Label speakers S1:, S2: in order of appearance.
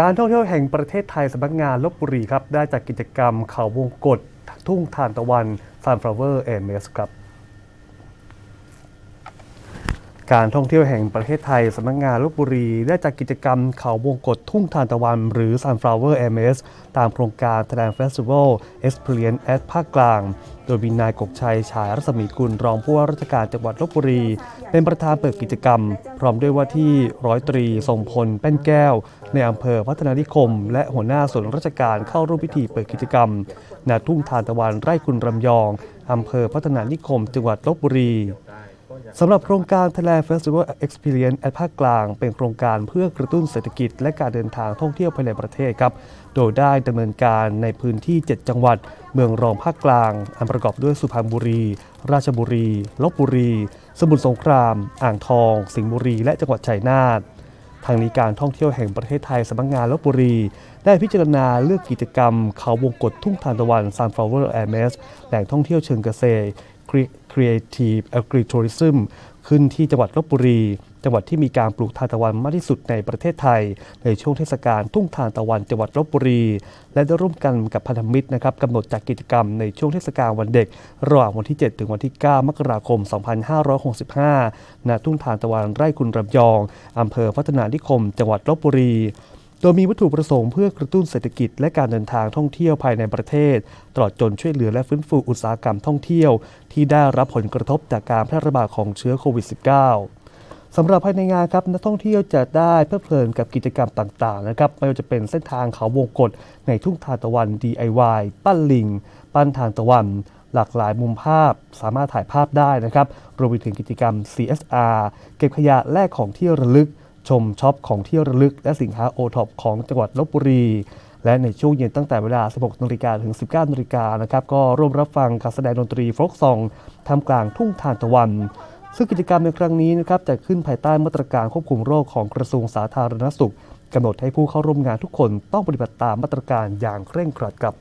S1: การท่องเที่ยวแห่งประเทศไทยสำนักงานลบบุรีครับ ได้จัดกิจกรรมเขาวงกฏทุ่งทานตะวัน Sunflower a m e s ครับ การท่องเที่ยวแห่งประเทศไทยสำนักงานลบบุรี ได้จัดกิจกรรมเขาวงกฏทุ่งทานตะวัน หรือ Sunflower MS ตามโครงการ Thailand Festival Experience at ภาคกลาง โดยมีนายกบชัย ฉายรัศมีกุลรองผู้ว่าราชการจังหวัดลบบุรี เป็นประธานเปิดกิจกรรม พร้อมด้วยว่าที่ร้อยตรีทรงพลแป้นแก้ว ในอำเภอพัฒนานิคม และหัวหน้าส่วนราชการเข้าร่วมพิธีเปิดกิจกรรมณทุ่งทานตะวันไร่คุณรำยองอำเภอพัฒนานิคม จังหวัดลบบุรี สำหรับโครงการ Thailand Festival Experience at ภาคกลาง เป็นโครงการเพื่อกระตุ้นเศรษฐกิจ และการเดินทางท่องเที่ยวภายในประเทศครับ โดยได้ดำเนินการในพื้นที่ 7 จังหวัด เมืองรองภาคกลาง อันประกอบด้วยสุพรรณบุรี ราชบุรีลบบุรี สมุทรสงคราม อ่างทอง สิงห์บุรี และจังหวัดชัยนาททางนี้การท่องเที่ยวแห่งประเทศไทยสำนักงานลบบุรี ได้พิจารณาเลือกกิจกรรม เขาวงกฏทุ่งทานตะวัน Sunflower a i r m e s แหล่งท่องเที่ยวเชิงเกษตร Creative Agritourism ขึ้นที่จังหวัดลบบุรี จังหวัดที่มีการปลูกทานตะวันมากที่สุดในประเทศไทย ในช่วงเทศกาลทุ่งทานตะวันจังหวัดลบบุรี และได้ร่วมกันกับพันธมิตรนะครับกำหนดจัดกกิจกรรมในช่วงเทศกาลวันเด็ก ระหว่างวันที่ 7 ถึงวันที่ 9 มกราคม 2565 ณ ทุ่งทานตะวันไร่คุณรำยองอำเภอพัฒนานิคม จังหวัดลบบุรี โดยมีวัตถุประสงค์เพื่อกระตุ้นเศรษฐกิจและการเดินทางท่องเที่ยวภายในประเทศ ตลอดจนช่วยเหลือและฟื้นฟูอุตสาหกรรมท่องเที่ยว ที่ได้รับผลกระทบจากการแพร่ระบาดของเชื้อโควิด -19 สำหรับภายในงานครับนักท่องเที่ยวจะได้เพลิดเพลินกับกิจกรรมต่างๆนะครับไม่ว่าจะเป็นเส้นทางเขาวงกฏในทุ่งทานตะวัน DIY ปั้นลิง ปั้นทานตะวัน หลากหลายมุมภาพสามารถถ่ายภาพได้นะครับรวมไปถึงกิจกรรม CSR เก็บขยะแลกของที่ระลึก ชมช็อปของที่ระลึก และสินค้าโอท็อปของจังหวัดลบบุรี และในช่วงเย็นตั้งแต่เวลา 16นาฬิกาถึง 19นาฬิกานะครับก็ร่วมรับฟังการแสดงดนตรีโฟล์กซองท่ามกลางทุ่งทานตะวัน ซึ่งกิจกรรมในครั้งนี้นะครับจะขึ้นภายใต้มาตรการควบคุมโรคของกระทรวงสาธารณสุขกำหนดให้ผู้เข้าร่วมงานทุกคนต้องปฏิบัติตามมาตรการอย่างเคร่งครัดครับ